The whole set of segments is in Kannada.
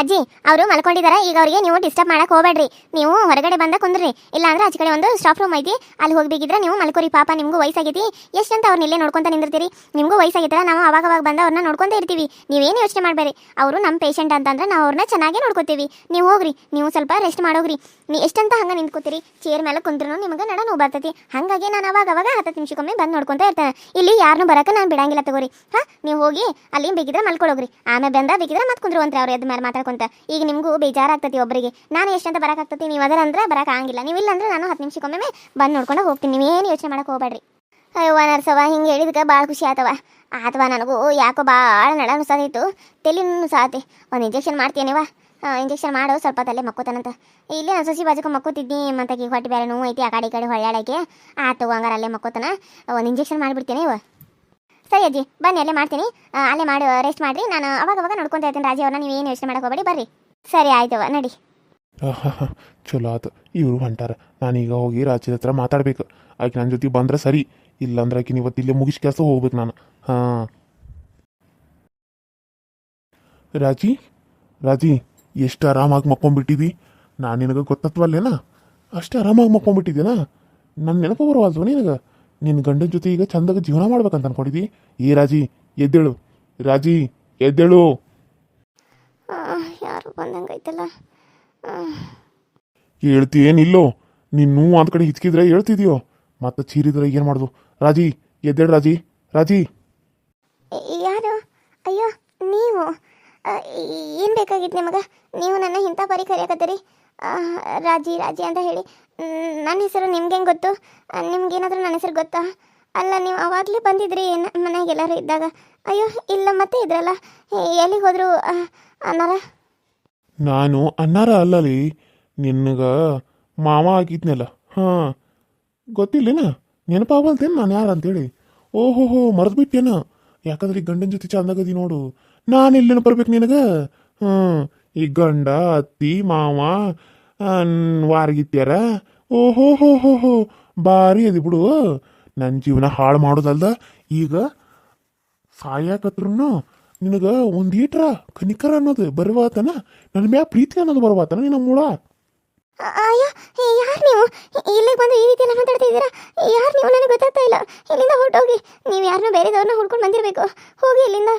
ಅಜ್ಜಿ, ಅವರು ಮಲ್ಕೊಂಡಿದ್ದಾರೆ ಈಗ ಅವರಿಗೆ ನೀವು ಡಿಸ್ಟರ್ಬ್ ಮಾಡಕ್ಕೆ ಹೋಗಬೇಡ್ರಿ. ನೀವು ಹೊರಗಡೆ ಬಂದ ಕುಂದ್ರಿ. ಇಲ್ಲ ಅಂದ್ರೆ ಆಚೆ ಕಡೆ ಒಂದು ಸ್ಟಾಫ್ ರೂಮ್ ಐತಿ, ಅಲ್ಲಿ ಹೋಗ್ಬೇಕಿದ್ರೆ ನೀವು ಮಲ್ಕೋರಿ, ಪಾಪ ನಿಮ್ಗೂ ವಯಸ್ಸಾಗೈತಿ. ಅಂತ ಅವ್ರನ್ನ ಇಲ್ಲೇ ನೋಡ್ಕೊಂತ ನಿಂದಿರ್ತೀರಿ? ನಿಮಗೂ ವಯಸ್ಸಾಗಿತ್ತಲ್ಲ ನಾವು ಅವಾಗ ಅವಾಗ ಬಂದ ಅವ್ರನ್ನ ನೋಡ್ಕೊಂತ ಇರ್ತೀವಿ. ನೀವೇನು ಯೋಚನೆ ಮಾಡಬೇಡಿ ಅವರು ನಮ್ಮ ಪೇಷಂಟ್ ಅಂತಂದ್ರೆ ನಾವು ಅವ್ರನ್ನ ಚೆನ್ನಾಗಿ ನೋಡ್ಕೋತೀವಿ. ನೀವು ಹೋಗ್ರಿ, ನೀವು ಸ್ವಲ್ಪ ರೆಸ್ಟ್ ಮಾಡೋಗ್ರಿ. ನೀ ಎಷ್ಟಂತ ಹಂಗ ನಿಂತ್ಕೋತೀರಿ? ಚೇರ್ ಮೇಲೆ ಕುಂದ್ರೂ ನಿಮಗೆ ನಡ ನೋವು ಬರ್ತೈತಿ. ಹಾಗಾಗಿ ನಾನು ಅವಾಗ ಅವಾಗ ಹತ್ತು ನಿಮಿಷಕ್ಕೊಮ್ಮೆ ಬಂದು ನೋಡ್ಕೊಂತ ಇರ್ತೇನೆ. ಇಲ್ಲಿ ಯಾರನ್ನೂ ಬರೋಕೆ ನಾನು ಬಿಡಂಗಿಲ್ಲ ತಗೋರಿ. ಹಾ, ನೀವು ಹೋಗಿ ಅಲ್ಲಿ ಬೇಕಿದ್ರೆ ಮಲ್ಕೊಳ್ಳೋಗ್ರಿ ಆಮೇಲೆ ಬಂದ ಬೇಕಿದ್ರೆ ಮತ್ತೆ ಕುಂದ್ರುವಂತ್ರಿ ಅವ್ರು ಎದ್ದು ಮೇಲೆ ಮಾತಾಡ್ಕೊಂತ ಈಗ ನಿಮಗೂ ಬೇಜಾರಾಗ್ತತಿ ಒಬ್ಬರಿಗೆ ನಾನು ಎಷ್ಟಂತ ಬರಕಾಗ್ತತಿ ನೀವು ಅದರ ಅಂದ್ರೆ ಬರಕ್ಕೆ ಆಗಿಲ್ಲ ನೀವು ಇಲ್ಲಂದ್ರೆ ನಾನು ಹತ್ತು ನಿಮಿಷಕ್ಕೊಮ್ಮೆ ಬಂದು ನೋಡ್ಕೊಂಡು ಹೋಗ್ತೀನಿ. ನೀವೇನು ಯೋಚನೆ ಮಾಡಕ್ಕೆ ಹೋಗ್ಬೇಡ್ರಿ. ಅಯ್ಯವ್ವ ನರ್ಸವ ಹಿಂಗೆ ಹೇಳಿದಕ್ಕೆ ಭಾಳ ಖುಷಿ ಆತವ ಆತವ, ನನಗೂ ಯಾಕೋ ಭಾಳ ನಡ ನುಸಾದಿತ್ತು ತಲೆ ಸಾತಿ. ಒಂದು ಇಂಜೆಕ್ಷನ್ ಮಾಡ್ತೀನಿವ ಇಂಜೆಕ್ಷನ್ ಮಾಡು ಸ್ವಲ್ಪ ತಲೆ ಮಕ್ಕೋತಾನಂತ ಇಲ್ಲೇ ನಾನು ಸಸಿ ಬಾಜುಕ ಮಕ್ಕೋತಿದ್ನಿ ಮತ್ತೆ ಹೊಟ್ಟೆ ಬೇರೆ ನೋವು ಐತಿ, ಆ ಕಡೆ ಈ ಕಡೆ ಹೊಳ್ಳಾಡಕ್ಕೆ ಆತು, ಹಂಗಾರ ಅಲ್ಲೇ ಮಕ್ಕೋತಾನ. ಒಂದು ಇಂಜೆಕ್ಷನ್ ಮಾಡಿಬಿಡ್ತೀನಿ ಇವ ಸರಿ ಅಜ್ಜಿ, ಬನ್ನಿ, ಅಲ್ಲೇ ಮಾಡ್ತೀನಿ. ಅಲ್ಲೇ ಮಾಡಿ ರೆಸ್ಟ್ ಮಾಡಿರಿ. ನಾನು ಅವಾಗ ಅವಾಗ ನೋಡ್ಕೊಂತ ಇರ್ತೀನಿ ರಾಜಿ ಅವ್ರನ್ನ, ನೀವು ಏನು ಯೋಚನೆ ಮಾಡಕ್ಕೆ ಹೋಗಬೇಡಿ, ಬರ್ರಿ. ಸರಿ ಆಯ್ತವ ನಡಿ. ಚಲೋ ಆತು. ಇವರು ಹೊಂಟಾರ. ನಾನೀಗ ಹೋಗಿ ರಾಜ್ಯದ ಹತ್ರ ಮಾತಾಡ್ಬೇಕು. ಆಕೆ ನನ್ನ ಜೊತೆ ಬಂದ್ರೆ ಸರಿ. ಇಲ್ಲಾಂದ್ರೆ ಆಕಿನ ಇವತ್ತು ಇಲ್ಲೇ ಮುಗಿಸ್ ಕೆಲಸ ಹೋಗ್ಬೇಕು ನಾನು. ಹಾಂ. ರಾಜಿ ರಾಜಿ, ಎಷ್ಟು ಆರಾಮಾಗಿ ಮಕ್ಕೊಂಬಿಟ್ಟಿದ್ದಿ ನಾನು ನಿನಗೆ ಗೊತ್ತತ್ವಲ್ಲೇನಾ? ಅಷ್ಟು ಆರಾಮಾಗಿ ಮಕ್ಕೊಂಬಿಟ್ಟಿದ್ದೀನಾ ನನ್ನ ನೆನಪು ಬರುವಲ್ವ ನಿನಗೆ? ನಿನ್ನ ಗಂಡನ ಜೊತೆ ಈಗ ಚಂದಾಗ ಜೀವನ ಮಾಡ್ಬೇಕಂತ ಅನ್ಕೊಂಡಿದ್ದಿ ಏ ರಾಜಿ ಎದ್ದೇಳು. ರಾಜಿ ಎದ್ದೇಳು. ಆ, ಯಾರು ಬಂದಂಗೈತಲ್ಲ ಹೇಳ್ತೀಯೇನಿಲ್ಲೋ? ನೀನು ಒಂದ್ ಕಡೆ ಹಿಚ್ಕಿದ್ರೆ ಹೇಳ್ತಿದ್ಯೋ? ಮತ್ತೆ ಚೀರಿದ್ರೆ ಏನು ಮಾಡೋದು? ರಾಜಿ ಎದ್ದೇಳು ರಾಜಿ. ರಾಜಿ. ಯಾರು? ಅಯ್ಯೋ ನೀವು. ಏನು ಬೇಕಾಗಿತ್ತು ನಿಮಗೆ? ನೀವು ನನ್ನ ಇಂಥ ಪರಿ ಕರೆಯಕತ್ತೀರಿ ರಾಜಿ ರಾಜಿ ಅಂತ ಹೇಳಿ. ನನ್ನ ಹೆಸರು ನಿಮ್ಗೆ ಹೆಂಗೆ ಗೊತ್ತು ನಿಮ್ಗೇನಾದರೂ ನನ್ನ ಹೆಸರು ಗೊತ್ತಾ? ಅಲ್ಲ, ನೀವು ಅವಾಗಲೇ ಬಂದಿದ್ರಿ ಮನೆಗೆ ಎಲ್ಲರೂ ಇದ್ದಾಗ. ಅಯ್ಯೋ, ಇಲ್ಲ, ಮತ್ತೆ ಇದ್ರಲ್ಲ? ಎಲ್ಲಿಗೆ ಹೋದ್ರು ಅನ್ನಾರ? ನಾನು ಅನ್ನಾರ ಅಲ್ಲಲಿ ನಿನ್ಗೆ ಮಾವ ಆಗಿದ್ನಲ್ಲ. ಹಾಂ. ಗೊತ್ತಿಲ್ಲೇನ? ನೆನಪಾಗಲ್ತೇನು ನಾನು ಯಾರು ಅಂತೇಳಿ? ಓಹೋ, ಹೋ, ಮರೆದ್ಬಿಟ್ಟೇನ? ಯಾಕಂದ್ರೆ ಈ ಗಂಡನ ಜೊತೆ ಚಂದಾಗದಿ ನೋಡು. ನಾನು ಇಲ್ಲಿ ಬರ್ಬೇಕು ನಿನಗೆ? ಹ್ಞೂ ಈ ಗಂಡ, ಅತ್ತಿ, ಮಾವ ವಾರಗಿತ್ಯಾರ ಓಹೋ ಹೋ ಹೋ ಹೋ ಭಾರಿ ಅದಿ ಬಿಡು. ನನ್ನ ಜೀವನ ಹಾಳು ಮಾಡೋದಲ್ದ. ಈಗ ಸಾಯಾಕತ್ರೂ ನಿನಗ ಒಂದು ಈಟ್ರ ಕನಿಕರ ಅನ್ನೋದು ಬರುವಾತನ? ನನ್ನ ಮ್ಯಾ ಪ್ರೀತಿ ಅನ್ನೋದು ಬರುವಾತನ ನಿನ್ನ ಮೂಳ? ಆಯಾ ಯಾರು ನೀವು? ಇಲ್ಲಿಗೆ ಬಂದು ಈ ರೀತಿ ಎಲ್ಲ ಮಾತಾಡ್ತಿದ್ದೀರಾ ಯಾರು ನೀವು? ನನಗೆ ಗೊತ್ತಾಗ್ತಾ ಇಲ್ಲ. ಇಲ್ಲಿಂದ ಹೊರಟೋಗಿ. ನೀವು ಯಾರನ್ನೂ ಬೇರೆದವ್ರನ್ನ ಹುಡ್ಕೊಂಡು ಬಂದಿರಬೇಕು. ಹೋಗಿ ಇಲ್ಲಿಂದ.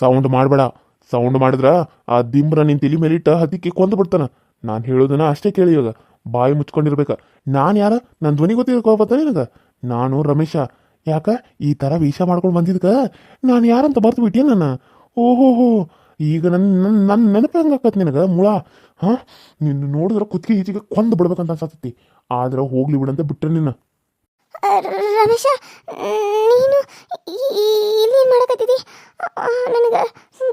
ಸೌಂಡ್ ಮಾಡಬೇಡ. ಸೌಂಡ್ ಮಾಡಿದ್ರ ಆ ದಿಂಬ್ರ ನಿನ್ ತಲಿ ಮೇಲಿಟ್ಟ ಹದಿಕ್ಕೆ ಕೊಂದು ಬಿಡ್ತಾನ. ನಾನು ಹೇಳೋದನ್ನ ಅಷ್ಟೇ ಕೇಳಿ ಇವಾಗ. ಬಾಯಿ ಮುಚ್ಕೊಂಡಿರ್ಬೇಕ? ನಾನು ಯಾರ? ನನ್ನ ಧ್ವನಿ ಗೊತ್ತಿರ್ಕೋಬತ್ತ ನಾನು ರಮೇಶ. ಯಾಕ? ಈ ಥರ ವೀಷ ಮಾಡ್ಕೊಂಡು ಬಂದಿದ್ಕ? ನಾನು ಯಾರಂತ ಬರ್ತು ಬಿಟ್ಟೆ ನನ್ನ? ಓಹೋ ಹೋ ಈಗ ನನ್ನ ನನ್ನ ನನ್ನ ನೆನಪು ಆಕತ್ ನಿನಗ, ಮುಳ? ಹಾಂ? ನಿನ್ನ ನೋಡಿದ್ರೆ ಕುತ್ತಿಗೆ ಈಚೆಗೆ ಕೊಂದು ಬಿಡ್ಬೇಕಂತ ಅನ್ಸತ್ತೈತಿ ಆದ್ರೆ ಹೋಗ್ಲಿ ಬಿಡಂತ ಬಿಟ್ರೆ ನಿನ್ನ. ರಮೇಶ, ನೀನು ಇಲ್ಲಿ ಮಾಡಕತ್ತಿದಿ? ನನಗೆ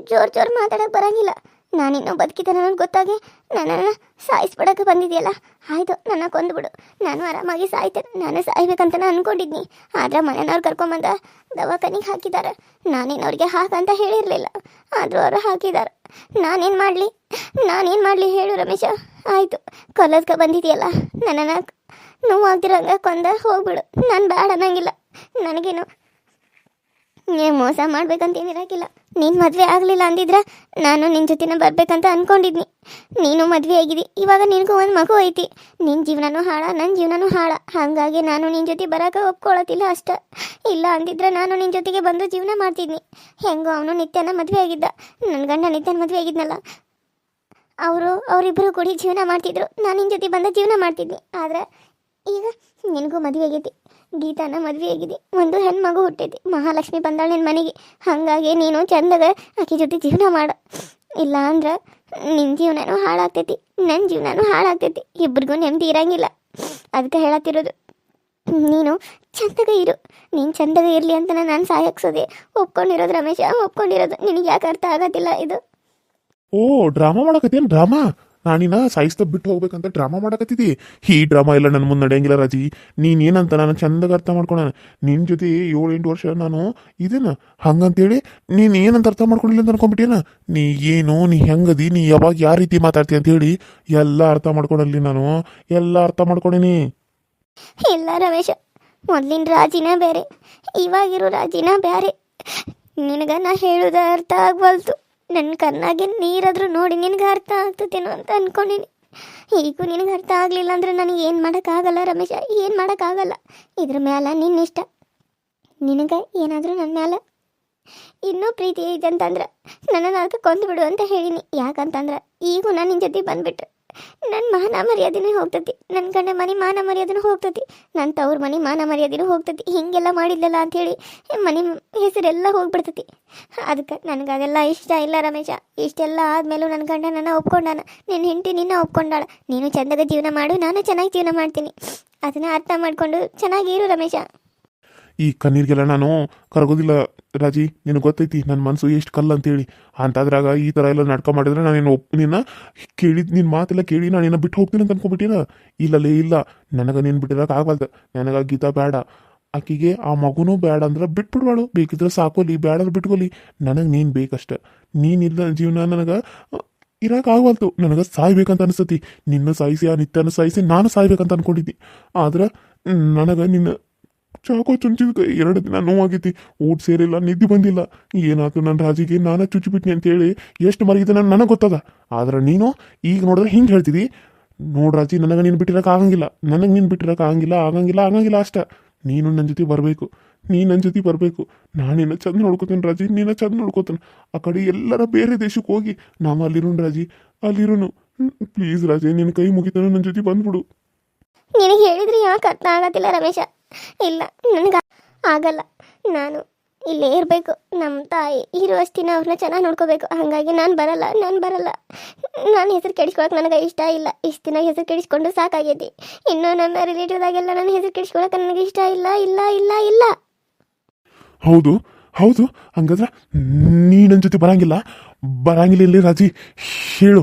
ಜೋರು ಜೋರು ಮಾತಾಡಕ್ಕೆ ಬರಂಗಿಲ್ಲ. ನಾನಿನ್ನೂ ಬದುಕಿದ್ದೆ ನನಗೆ ಗೊತ್ತಾಗಿ ನನ್ನನ್ನು ಸಾಯಿಸ್ಬಿಡೋಕೆ ಬಂದಿದೆಯಲ್ಲ? ಆಯಿತು, ನನ್ನ ಕೊಂದುಬಿಡು. ನಾನು ಆರಾಮಾಗಿ ಸಾಯ್ತೇನೆ. ನಾನು ಸಾಯ್ಬೇಕಂತ ನಾನು ಅನ್ಕೊಂಡಿದ್ನಿ. ಆದ್ರೆ ಮನೆಯವ್ರು ಕರ್ಕೊಂಬಂದ ದವಾಖಾನಿಗೆ ಹಾಕಿದ್ದಾರೆ ನಾನೇನು ಅವ್ರಿಗೆ ಹಾಕಂತ ಹೇಳಿರಲಿಲ್ಲ. ಆದರೂ ಅವರು ಹಾಕಿದ್ದಾರೆ ನಾನೇನು ಮಾಡಲಿ? ನಾನೇನು ಮಾಡಲಿ ಹೇಳು ರಮೇಶ. ಆಯಿತು, ಕೊಲ್ಲದ್ಕೆ ಬಂದಿದೆಯಲ್ಲ? ನನ್ನನ್ನು ನೋವಾಗ್ದಿರಂಗ ಕೊಂದ ಹೋಗ್ಬಿಡು. ನಾನು ಬೇಡ ಅನ್ನಂಗಿಲ್ಲ. ನನಗೇನು ನೀ ಮೋಸ ಮಾಡ್ಬೇಕಂತ ಏನಿರಕ್ಕಿಲ್ಲ ನೀನು ಮದುವೆ ಆಗಲಿಲ್ಲ ಅಂದಿದ್ರ ನಾನು ನಿನ್ನ ಜೊತೆನ ಬರಬೇಕಂತ ಅನ್ಕೊಂಡಿದ್ನಿ. ನೀನು ಮದುವೆ ಆಗಿದ್ದಿ, ಇವಾಗ ನಿನಗೂ ಒಂದು ಮಗು ಐತಿ. ನಿನ್ನ ಜೀವನನೂ ಹಾಳ ನನ್ನ ಜೀವನನೂ ಹಾಳ. ಹಾಗಾಗಿ ನಾನು ನಿನ್ನ ಜೊತೆ ಬರೋಕೆ ಒಪ್ಕೊಳ್ಳೋತಿಲ್ಲ ಅಷ್ಟ. ಇಲ್ಲ ಅಂದಿದ್ರೆ ನಾನು ನಿನ್ನ ಜೊತೆಗೆ ಬಂದು ಜೀವನ ಮಾಡ್ತಿದ್ನಿ. ಹೆಂಗೋ ಅವನು ನಿತ್ಯನ ಮದುವೆ ಆಗಿದ್ದ. ನನ್ನ ಗಂಡ ನಿತ್ಯನ ಮದುವೆ ಆಗಿದ್ನಲ್ಲ. ಅವರು ಅವರಿಬ್ಬರು ಕೂಡಿ ಜೀವನ ಮಾಡ್ತಿದ್ರು. ನಾನು ನಿನ್ನ ಜೊತೆ ಬಂದು ಜೀವನ ಮಾಡ್ತಿದ್ನಿ. ಆದ್ರೆ ಈಗ ನಿನಗೂ ಮದುವೆ ಆಗೈತಿ. ಗೀತಾನ ಮದುವೆ ಆಗಿದೆ. ಒಂದು ಹೆಣ್ಮಗು ಹುಟ್ಟೈತಿ ಮಹಾಲಕ್ಷ್ಮಿ ಬಂದಾಳೆ ನಿನ್ನ ಮನೆಗೆ. ಹಾಗಾಗಿ ನೀನು ಚಂದದ ಆಕೆ ಜೊತೆ ಜೀವನ ಮಾಡು. ಇಲ್ಲ ಅಂದ್ರೆ ನಿನ್ನ ಜೀವನನೂ ಹಾಳಾಗ್ತೈತಿ. ನನ್ನ ಜೀವನನೂ ಹಾಳಾಗ್ತೈತಿ. ಇಬ್ರಿಗೂ ನೆಮ್ಮದಿ ಇರಂಗಿಲ್ಲ. ಅದಕ್ಕೆ ಹೇಳತ್ತಿರೋದು, ನೀನು ಚಂದಗ ಇರು. ನೀನು ಚಂದಗ ಇರಲಿ ಅಂತ ನಾನು ಸಾಯಕ್ಸೋದೆ ಒಪ್ಕೊಂಡಿರೋದು ರಮೇಶ, ಒಪ್ಕೊಂಡಿರೋದು. ನಿನಗೆ ಯಾಕೆ ಅರ್ಥ ಆಗೋದಿಲ್ಲ ಇದು? ಓ, ಡ್ರಾಮಾ ಮಾಡಕತ್ತೇನು ಡ್ರಾಮಾ? ನಾನಿನ ಸಾಯಿಸ್ತಾ ಬಿಟ್ಟು ಹೋಗ್ಬೇಕಂತ ಡ್ರಾಮಾ ಮಾಡಕತ್ತಿದ್ದಿ ಈ ಡ್ರಾಮಾ ಎಲ್ಲ ನನ್ನ ಮುಂದೆ ನಡೆಯಂಗಿಲ್ಲ ರಾಜಿ. ನೀನ್ ಏನಂತ ನಾನು ಚಂದಾಗ ಅರ್ಥ ಮಾಡ್ಕೊಳ ನಿನ್ನ ಜೊತೆ ಏಳು ಎಂಟು ವರ್ಷ ನಾನು ಇದೇನ? ಹಂಗಂತೇಳಿ ನೀನು ಏನಂತ ಅರ್ಥ ಮಾಡ್ಕೊಂಡಿಲ್ಲ ಅಂತ ಅನ್ಕೊಂಡ್ಬಿಟ್ಟೇನ ನೀ ಏನು? ನೀ ಹೆಂಗದಿ? ನೀ ಯಾವಾಗ ಯಾವ ರೀತಿ ಮಾತಾಡ್ತಿ ಅಂತ ಹೇಳಿ ಎಲ್ಲ ಅರ್ಥ ಮಾಡ್ಕೊಂಡಲ್ಲಿ ನಾನು. ಎಲ್ಲ ಅರ್ಥ ಮಾಡ್ಕೊಂಡಿನಿ ಇಲ್ಲ ರಮೇಶ, ಮೊದ್ಲಿನ ರಾಜಿನ ಬೇರೆ, ಇವಾಗಿರೋ ರಾಜಿನ ಬೇರೆ ನಿನಗ ನಾ ಹೇಳುದ ಅರ್ಥ ಆಗ್ವಲ್ತು. ನನ್ನ ಕಣ್ಣಾಗೆ ನೀರಾದರೂ ನೋಡಿ ನಿನಗೆ ಅರ್ಥ ಆಗ್ತದೇನೋ ಅಂತ ಅನ್ಕೊಂಡಿನಿ. ಈಗೂ ನಿನಗೆ ಅರ್ಥ ಆಗಲಿಲ್ಲ ಅಂದ್ರೆ ನನಗೆ ಏನು ಮಾಡೋಕ್ಕಾಗಲ್ಲ ರಮೇಶ, ಏನು ಮಾಡೋಕ್ಕಾಗಲ್ಲ. ಇದ್ರ ಮ್ಯಾಲ ನಿನ್ನ ಇಷ್ಟ ನಿನಗೆ ಏನಾದರೂ ನನ್ನ ಮ್ಯಾಲ ಇನ್ನೂ ಪ್ರೀತಿ ಇದೆ ಅಂತಂದ್ರೆ ನನ್ನನ್ನು ಅದಕ್ಕೆ ಕೊಂದು ಬಿಡು ಅಂತ ಹೇಳಿನಿ. ಯಾಕಂತಂದ್ರೆ ಈಗೂ ನಾನು ನಿನ್ನ ಜೊತೆ ಬಂದ್ಬಿಟ್ರೆ ನನ್ನ ಮಾನ ಮರ್ಯಾದೆನೇ ಹೋಗ್ತತಿ. ನನ್ನ ಗಂಡ ಮನೆ ಮಾನ ಮರ್ಯಾದೆನೂ ಹೋಗ್ತತಿ. ನನ್ನ ತವ್ರ ಮನೆ ಮಾನ ಮರ್ಯಾದೆನೂ ಹೋಗ್ತತಿ. ಹೀಗೆಲ್ಲ ಮಾಡಿದ್ಲಲ್ಲ ಅಂಥೇಳಿ ಮನೆ ಹೆಸರೆಲ್ಲ ಹೋಗ್ಬಿಡ್ತತಿ. ಅದಕ್ಕೆ ನನಗೆ ಅದೆಲ್ಲ ಇಷ್ಟ ಇಲ್ಲ ರಮೇಶ. ಇಷ್ಟೆಲ್ಲ ಆದಮೇಲೂ ನನ್ನ ಗಂಡ ನನ್ನ ಒಪ್ಕೊಂಡಾನ. ನಿನ್ನ ಹೆಂಡತಿ ನಿನ್ನ ಒಪ್ಕೊಂಡಾಳ. ನೀನು ಚಂದಾಗ ಜೀವನ ಮಾಡು, ನಾನು ಚೆನ್ನಾಗಿ ಜೀವನ ಮಾಡ್ತೀನಿ. ಅದನ್ನು ಅರ್ಥ ಮಾಡಿಕೊಂಡು ಚೆನ್ನಾಗಿರು ರಮೇಶ. ಈ ಕಣ್ಣೀರಿಗೆಲ್ಲ ನಾನು ಕರಗೋದಿಲ್ಲ ರಾಜಿ. ನಿನಗೆ ಗೊತ್ತೈತಿ ನನ್ನ ಮನಸ್ಸು ಎಷ್ಟು ಕಲ್ಲು ಅಂತೇಳಿ. ಅಂತಾದ್ರಾಗ ಈ ಥರ ಎಲ್ಲ ನಾಟಕ ಮಾಡಿದ್ರೆ ನಾನು ಏನು ಒಪ್, ನಿನ್ನ ಕೇಳಿದ್ ನಿನ್ನ ಮಾತೆಲ್ಲ ಕೇಳಿ ನಾನು ನಿನ್ನ ಬಿಟ್ಟು ಹೋಗ್ತೀನಿ ಅಂತ ಅನ್ಕೊಂಡ್ಬಿಟ್ಟಿನ. ಇಲ್ಲಲೇ ಇಲ್ಲ. ನನಗೆ ನೀನು ಬಿಟ್ಟಿರೋಕೆ ಆಗಲ್ದು ನನಗೆ ಗೀತಾ ಬೇಡ ಆಕಿಗೆ ಆ ಮಗುನೂ ಬೇಡ ಅಂದ್ರೆ ಬಿಟ್ಬಿಡ್ಬಾಳು ಬೇಕಿದ್ರೆ ಸಾಕೋಲಿ ಬೇಡ ಅಂದ್ರೆ ಬಿಟ್ಕೊಲಿ. ನನಗೆ ನೀನು ಬೇಕಷ್ಟೆ. ನೀನಿಲ್ಲ ಜೀವನ ನನಗೆ ಇರೋಕ್ಕಾಗವಲ್ತು ನನಗೆ ಸಾಯ್ಬೇಕಂತ ಅನಿಸ್ತತಿ ನಿನ್ನ ಸಾಯಿಸಿ, ಆ ನಿತ್ಯನ ಸಾಯಿಸಿ ನಾನು ಸಾಯ್ಬೇಕಂತ ಅನ್ಕೊಂಡಿದ್ದಿ. ಆದ್ರೆ, ನನಗೆ ನಿನ್ನ ಚಾಕೋ ಚುಂಚಿದ ಕೈ ಎರಡು ದಿನ ನೋವಾಗೈತಿ. ಊಟ ಸೇರಿಲ್ಲ, ನಿದ್ದೆ ಬಂದಿಲ್ಲ. ಏನಾಯ್ತು ನನ್ನ ರಾಜಿಗೆ ನಾನು ಚುಚ್ಚಿಬಿಟ್ನಿ ಅಂತೇಳಿ ಎಷ್ಟು ಮರಗಿದೆ ನಾನು ನನಗೆ ಗೊತ್ತದ. ಆದ್ರೆ ನೀನು ಈಗ ನೋಡಿದ್ರೆ ಹಿಂಗೆ ಹೇಳ್ತಿದ್ದಿ ನೋಡ್ ರಾಜಿ, ನನಗೆ ನೀನು ಬಿಟ್ಟಿರೋಕೆ ಆಗಂಗಿಲ್ಲ. ನನಗೆ ನೀನು ಬಿಟ್ಟಿರಕ್ಕೆ ಆಗಂಗಿಲ್ಲ ಆಗಂಗಿಲ್ಲ ಆಗಂಗಿಲ್ಲ ಅಷ್ಟ. ನೀನು ನನ್ನ ಜೊತೆ ಬರಬೇಕು. ನೀನು ನನ್ನ ಜೊತೆ ಬರಬೇಕು. ನಾನು ನಿನ್ನ ಚಂದ ನೋಡ್ಕೋತೀನಿ ರಾಜಿ, ನೀನ ಚಂದ ನೋಡ್ಕೋತಾನೆ. ಆ ಕಡೆ ಎಲ್ಲರ ಬೇರೆ ದೇಶಕ್ಕೆ ಹೋಗಿ ನಾವು ಅಲ್ಲಿರೋನು ರಾಜಿ, ಅಲ್ಲಿರೋನು. ಪ್ಲೀಸ್ ರಾಜಿ ನಿನ್ನ ಕೈ ಮುಗಿತಾನೆ ನನ್ನ ಜೊತೆ ಬಂದ್ಬಿಡು. ನಿನಗೆ ಹೇಳಿದ್ರೆ ಯಾಕೆ ಅರ್ಥ ಆಗತ್ತಿಲ್ಲ ರಮೇಶ? ಇಲ್ಲ, ನನಗೆ ಆಗಲ್ಲ. ನಾನು ಇಲ್ಲೇ ಇರಬೇಕು. ನಮ್ಮ ತಾಯಿ ಇರುವಷ್ಟಿನ ಅವ್ರನ್ನ ಚೆನ್ನಾಗಿ ನೋಡ್ಕೋಬೇಕು. ಹಾಗಾಗಿ ನಾನು ಬರಲ್ಲ ನಾನು ಬರಲ್ಲ. ನಾನು ಹೆಸರು ಕೆಡಿಸ್ಕೊಳಕ್ಕೆ ನನಗೆ ಇಷ್ಟ ಇಲ್ಲ. ಇಷ್ಟು ದಿನ ಹೆಸರು ಕೆಡಿಸ್ಕೊಂಡು ಸಾಕಾಗೈತಿ. ಇನ್ನು ನನ್ನ ರಿಲೇಟಿವ್ದಾಗೆಲ್ಲ ನನ್ನ ಹೆಸರು ಕೆಡಿಸ್ಕೊಳಕ್ಕೆ ನನಗೆ ಇಷ್ಟ ಇಲ್ಲ ಇಲ್ಲ ಇಲ್ಲ ಇಲ್ಲ. ಹೌದು ಹೌದು. ಹಂಗಾದ್ರೆ ನೀ ನನ್ನ ಜೊತೆ ಬರಂಗಿಲ್ಲ. ಬರಂಗಿಲ್ಲ ಇಲ್ಲಿ ರಾಜಿ. ಹೇಳು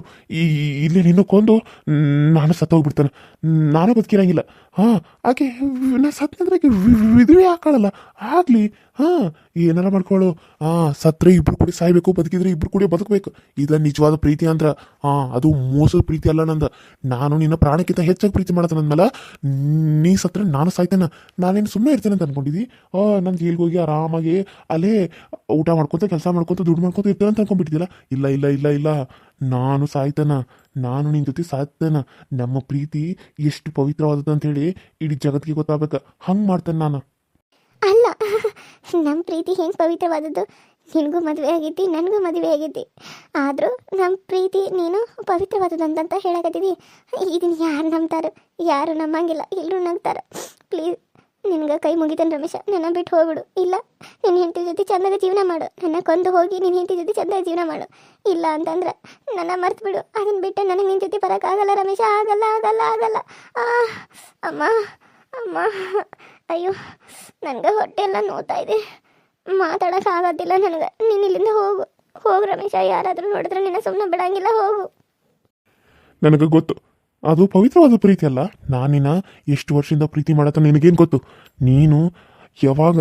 ಇಲ್ಲಿ ನಿನ್ನ ಕೊಂದು, ನಾನು ಸತ್ತೋಗ್ಬಿಡ್ತಾನೆ. ನಾನು ಬದುಕಿರಂಗಿಲ್ಲ. ಹಾಂ, ಆಕೆ ನಾ ಸತ್ನಂದ್ರೆ ಆಕೆ ವಿ- ಹಾಕಾಳಲ್ಲ ಆಗಲಿ, ಹಾಂ, ಏನಾರ ಮಾಡ್ಕೊಳ್ಳು ಹಾಂ ಸತ್ರೆ ಇಬ್ರು ಕೂಡಿ ಸಾಯ್ಬೇಕು, ಬದುಕಿದ್ರೆ ಇಬ್ರು ಕೂಡಿ ಬದುಕಬೇಕು. ಇದು ನಿಜವಾದ ಪ್ರೀತಿ ಅಂದ್ರೆ. ಹಾಂ ಅದು ಮೋಸದ ಪ್ರೀತಿ ಅಲ್ಲ ನಂದು. ನಾನು ನಿನ್ನ ಪ್ರಾಣಕ್ಕಿಂತ ಹೆಚ್ಚಾಗಿ ಪ್ರೀತಿ ಮಾಡ್ತಾನೆ ಅಂದ್ಮೇಲೆ, ನೀ ಸತ್ರೆ ನಾನು ಸಾಯ್ತೇನೆ? ನಾನೇನು ಸುಮ್ಮನೆ ಇರ್ತೇನೆ ಅಂತ ಅನ್ಕೊಂಡಿದ್ದಿ ಆ, ನಾನು ಜೈಲಿಗೆ ಹೋಗಿ ಆರಾಮಾಗಿ ಅಲ್ಲೇ ಊಟ ಮಾಡ್ಕೊತ, ಕೆಲಸ ಮಾಡ್ಕೊತ, ದುಡ್ಡು ಮಾಡ್ಕೊತ ಇರ್ತೇನೆ ಅಂತ ಅನ್ಕೊಂಡ್ಬಿಟ್ಟಿದ್ದಿಲ್ಲ ಇಲ್ಲ ಇಲ್ಲ ಇಲ್ಲ ಇಲ್ಲ. ನಾನು ಸಾಯ್ತಾನ, ನಾನು ನಿನ್ನ ಜೊತೆ ಸಾಯ್ತಾನ. ನಮ್ಮ ಪ್ರೀತಿ ಎಷ್ಟು ಪವಿತ್ರವಾದದ್ದು ಅಂತೇಳಿ ಇಡೀ ಜಗತ್ತಿಗೆ ಗೊತ್ತಾಗಬೇಕು. ಹಂಗೆ ಮಾಡ್ತಾನೆ ನಾನು. ಅಲ್ಲ, ನಮ್ಮ ಪ್ರೀತಿ ಹೆಂಗೆ ಪವಿತ್ರವಾದದ್ದು? ನಿನಗೂ ಮದುವೆ ಆಗೈತಿ, ನನಗೂ ಮದುವೆ ಆಗೈತಿ. ಆದರೂ ನಮ್ಮ ಪ್ರೀತಿ ನೀನು ಪವಿತ್ರವಾದದ್ದು ಅಂತ ಹೇಳಕತ್ತಿದಿ. ಇದನ್ನು ಯಾರು ನಂಬ್ತಾರೆ? ಯಾರು ನಂಬಂಗಿಲ್ಲ, ಎಲ್ಲರೂ ನಂಬ್ತಾರೆ? ಪ್ಲೀಸ್. ನಿನ್ಗೆ ಕೈ ಮುಗಿತೇನೆ ರಮೇಶ ನನ್ನ ಬಿಟ್ಟು ಹೋಗ್ಬಿಡು. ಇಲ್ಲ ನಿನ್ನ ಹೆಂಡತಿ ಜೊತೆ ಚಂದಾಗ ಜೀವನ ಮಾಡು. ನನ್ನ ಕೊಂದು ಹೋಗಿ ನಿನ್ನ ಹೆಂಡತಿ ಜೊತೆ ಚಂದಾಗ ಜೀವನ ಮಾಡು. ಇಲ್ಲ ಅಂತಂದ್ರೆ ನನ್ನ ಮರ್ತು ಬಿಡು. ಅದನ್ನ ಬಿಟ್ಟು ನನಗೆ ನಿನ್ನ ಜೊತೆ ಬರೋಕ್ಕಾಗಲ್ಲ ರಮೇಶ. ಆಗಲ್ಲ ಆಗಲ್ಲ ಆಗಲ್ಲ. ಆ, ಅಮ್ಮ ಅಮ್ಮ. ಅಯ್ಯೋ ನನಗೆ ಹೊಟ್ಟೆ ಎಲ್ಲ ನೋತಾ ಇದೆ. ಮಾತಾಡೋಕ್ಕಾಗೋದಿಲ್ಲ ನನಗೆ. ನೀನು ಇಲ್ಲಿಂದ ಹೋಗು. ಹೋಗು ರಮೇಶ ಯಾರಾದರೂ ನೋಡಿದ್ರೆ ನಿನ್ನ ಸುಮ್ಮನೆ ಬಿಡಂಗಿಲ್ಲ ಹೋಗು. ನನಗೆ ಗೊತ್ತು. ಅದು ಪವಿತ್ರವಾದ ಪ್ರೀತಿ ಅಲ್ಲ. ನಾನಿನ ಎಷ್ಟು ವರ್ಷದಿಂದ ಪ್ರೀತಿ ಮಾಡತ್ತ ನಿನಗೇನು ಗೊತ್ತು? ನೀನು ಯಾವಾಗ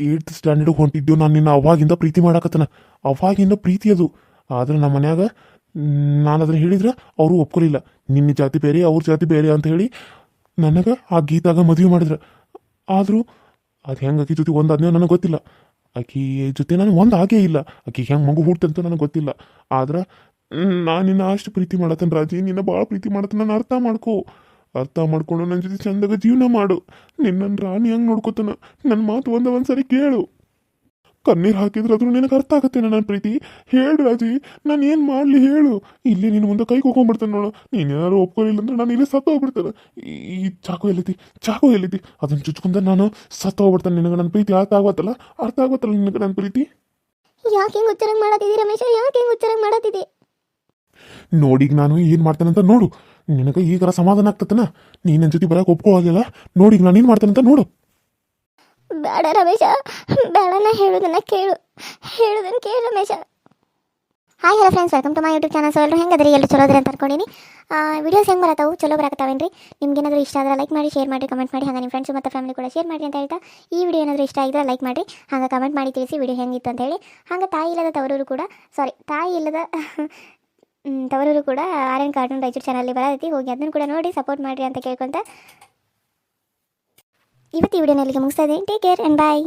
ಏಯ್ತ್ ಸ್ಟ್ಯಾಂಡರ್ಡ್ ಹೊಂಟಿದ್ದು ನಾನು ನಿನ್ನ ಅವಾಗಿಂದ ಪ್ರೀತಿ ಮಾಡಕತ್ತನ. ಅವಾಗಿಂದ ಪ್ರೀತಿ ಅದು. ಆದ್ರೆ ನಮ್ಮ ಮನ್ಯಾಗ ನಾನು ಅದನ್ನ ಹೇಳಿದ್ರೆ ಅವರು ಒಪ್ಕೊಲಿಲ್ಲ. ನಿನ್ನ ಜಾತಿ ಬೇರೆ, ಅವ್ರ ಜಾತಿ ಬೇರೆ ಅಂತ ಹೇಳಿ ನನಗೆ ಆ ಗೀತಾಗ ಮದುವೆ ಮಾಡಿದ್ರು. ಆದರೂ ಅದು ಹೆಂಗೆ ಆಕಿ ಜೊತೆ ಒಂದು ನನಗೆ ಗೊತ್ತಿಲ್ಲ. ಆಕಿ ಜೊತೆ ನಾನು ಒಂದು ಆಗೇ ಇಲ್ಲ. ಆಕಿ ಹೆಂಗೆ ಮಗು ಹುಟ್ಟಂತ ನನಗೆ ಗೊತ್ತಿಲ್ಲ. ಆದ್ರೆ ನಾನು ನಿನ್ನ ಅಷ್ಟು ಪ್ರೀತಿ ಮಾಡತ್ತೇನೆ ರಾಜಿ. ನಿನ್ನ ಭಾಳ ಪ್ರೀತಿ ಮಾಡತ್ತೆ ನಾನು ಅರ್ಥ ಮಾಡ್ಕೋ. ಅರ್ಥ ಮಾಡ್ಕೊಂಡು ನನ್ನ ಜೊತೆ ಚಂದಾಗ ಜೀವನ ಮಾಡು. ನಿನ್ನನ್ನು ರಾಣಿ ಹಂಗೆ ನೋಡ್ಕೋತಾನ. ನನ್ನ ಮಾತು ಒಂದ ಒಂದ್ಸರಿ ಕೇಳು. ಕಣ್ಣೀರು ಹಾಕಿದ್ರೆ ಅದ್ರ ನಿನಗೆ ಅರ್ಥ ಆಗತ್ತೆ ನನ್ನ ಪ್ರೀತಿ. ಹೇಳು ರಾಜಿ, ನಾನು ಏನು ಮಾಡಲಿ ಹೇಳು. ಇಲ್ಲಿ ನಿನ್ನ ಮುಂದೆ ಕೈ ಹೋಗ್ಬಿಡ್ತೇನೆ ನೋಡು. ನೀನು ಏನಾದ್ರು ಒಪ್ಕೊಳ್ಳಿಲ್ಲ ಅಂದ್ರೆ ನಾನು ಇಲ್ಲಿ ಸತ್ತು ಹೋಗ್ಬಿಡ್ತೇನೆ. ಈ- ಈ ಚಾಕು ಎಲ್ಲೈತಿ? ಚಾಕು ಎಲ್ಲೈತಿ? ಅದನ್ನ ಚುಚ್ಕೊಂಡ ನಾನು ಸತ್ತು ಹೋಗ್ಬಿಡ್ತೇನೆ. ನಿನಗೆ ನನ್ನ ಪ್ರೀತಿ ಅರ್ಥ ಆಗುತ್ತಲ್ಲ? ಅರ್ಥ ಆಗುತ್ತಲ್ಲ ನಿನಗೆ ನನ್ನ ಪ್ರೀತಿ? ಯಾಕೆ ಹೆಂಗೆ ಉಚ್ಚಾರ ಮಾಡತ್ತಿದ್ದೀರಿ ರಮೇಶ? ಯಾಕೆ ಹೆಂಗೆ ಉಚ್ಚಾರ ಮಾಡತ್ತಿದ್ದಿ ನೋಡೀಗ ನಾನು ಏನು ಮಾಡ್ತೇನೆ ಅಂತ ನೋಡು. ನಿನಗೆ ಈಗರ ಸಮಾಧಾನ ಆಗ್ತತನ? ನೀ ನನ್ನ ಜೊತೆ ಬರೋಕೆ ಒಪ್ಕೋವಾಗಿಲ್ಲ ನೋಡಿಗ ನಾನು ಏನು ಅಂತ ನೋಡು. ಬೇಡ ರಮೇಶ, ಬೇಡ ನಾ ಹೇಳೋದನ್ನ ಕೇಳು. ಹೇಳೋದನ್ನ ಕೇಳು Ramesha. Hi hello friends welcome to my YouTube channel so ಎಲ್ಲರೂ ಹೆಂಗದ್ರಿ? ಎಲ್ಲರೂ ಚಲೋ ಅದ್ರಿ ಅಂತ ಅನ್ಕೊಂಡಿನಿ. ವಿಡಿಯೋಸ್ ಹೆಂಗೆ ಬರತ್ತವು? ಚಲೋ ಬರಕತ್ತಾವೇನ್ರಿ? ನಿಮ್ಗೆ ಏನಾದರೂ ಇಷ್ಟ ಆದ್ರೆ ಲೈಕ್ ಮಾಡಿ ಶೇರ್ ಮಾಡಿ ಕಮೆಂಟ್ ಮಾಡಿ. ಹಾಗೆ ನಿಮ್ಮ ಫ್ರೆಂಡ್ಸ್ ಮತ್ತು ಫ್ಯಾಮಿಲಿ ಕೂಡ ಶೇರ್ ಮಾಡಿ ಅಂತ ಹೇಳ್ತಾ, ಈ ವಿಡಿಯೋ ಏನಾದರೂ ಇಷ್ಟ ಆಗಿದ್ರೆ ಲೈಕ್ ಮಾಡಿ ಹಾಗೆ ಕಮೆಂಟ್ ಮಾಡಿ ತಿಳಿಸಿ ವಿಡಿಯೋ ಹೆಂಗಿತ್ತು ಅಂತ ಹೇಳಿ. ಹಾಗೆ ತಾಯಿ ಇಲ್ಲದ ತವರೂರು ಕೂಡ ಸಾರಿ ತಾಯಿ ಇಲ್ಲದ ತವರೂರು ಕೂಡ ಆರ್ ಎನ್ ಕಾರ್ಟೂನ್ ರಾಯಚೂರು ಚಾನಲ್ಲಿ ಬರತೈತಿ. ಹೋಗಿ ಅದನ್ನು ಕೂಡ ನೋಡಿ ಸಪೋರ್ಟ್ ಮಾಡಿರಿ ಅಂತ ಕೇಳ್ಕೊತ. ಇವತ್ತು ಈ ವಿಡಿಯೋನಲ್ಲಿಗೆ ಮುಗಿಸ್ತಾ ಇದ್ದೀನಿ. Take care and bye